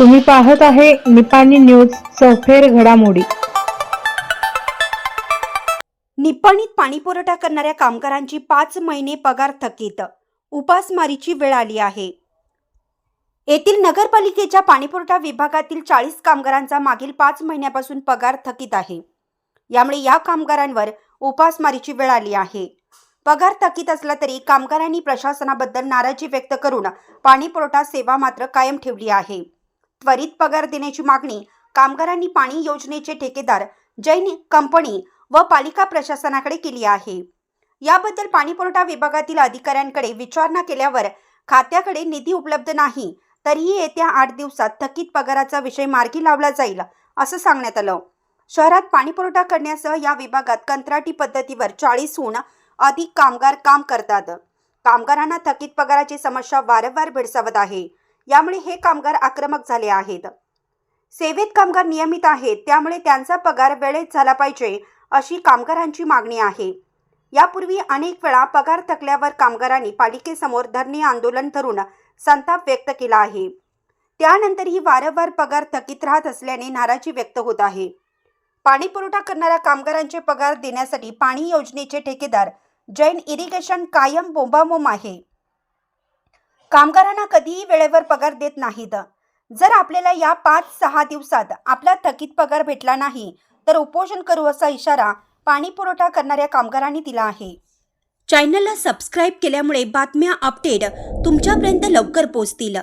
तुम्ही पाहत आहे निपाणी न्यूज चौफेर घडामोडी. निपाणीत पाणीपुरवठा करणाऱ्या कामगारांची पाच महिने पगार थकीत. उपासमारीची वेळ आली आहे. येथील नगरपालिकेच्या पाणीपुरवठा विभागातील चाळीस कामगारांचा मागील पाच महिन्यापासून पगार थकीत आहे. यामुळे या कामगारांवर उपासमारीची वेळ आली आहे. पगार थकीत असला तरी कामगारांनी प्रशासनाबद्दल नाराजी व्यक्त करून पाणीपुरवठा सेवा मात्र कायम ठेवली आहे. त्वरित पगार देण्याची मागणी कामगारांनी पाणी योजनेचे ठेकेदार जैन कंपनी व पालिका प्रशासनाकडे केली आहे. याबद्दल पाणीपुरवठा विभागातील अधिकाऱ्यांकडे विचारणा केल्यावर खात्याकडे निधी उपलब्ध नाही तरीही येत्या आठ दिवसात थकीत पगाराचा विषय मार्गी लावला जाईल असं सांगण्यात आलं. शहरात पाणीपुरवठा करण्यासह या विभागात कंत्राटी पद्धतीवर चाळीसहून अधिक कामगार काम करतात. कामगारांना थकीत पगाराची समस्या वारंवार भेडसावत आहे. यामुळे हे कामगार आक्रमक झाले आहेत. सेवेत कामगार नियमित आहेत त्यामुळे त्यांचा पगार वेळेत झाला पाहिजे अशी कामगारांची मागणी आहे. यापूर्वी अनेक वेळा पगार थकल्यावर कामगारांनी पालिकेसमोर धरणे आंदोलन धरून संताप व्यक्त केला आहे. त्यानंतरही वारंवार पगार थकीत राहत असल्याने नाराजी व्यक्त होत आहे. पाणी पुरवठा करणाऱ्या कामगारांचे पगार देण्यासाठी पाणी योजनेचे ठेकेदार जैन इरिगेशन कायम बोंबाबोंब आहे. कामगारांना कधीही वेळेवर पगार देत नाहीत. जर आपल्याला या पाच सहा दिवसात आपला थकीत पगार भेटला नाही तर उपोषण करू असा इशारा पाणी पुरवठा करणाऱ्या कामगारांनी दिला आहे. चॅनलला सबस्क्राईब केल्यामुळे बातम्या अपडेट तुमच्यापर्यंत लवकर पोहोचतील.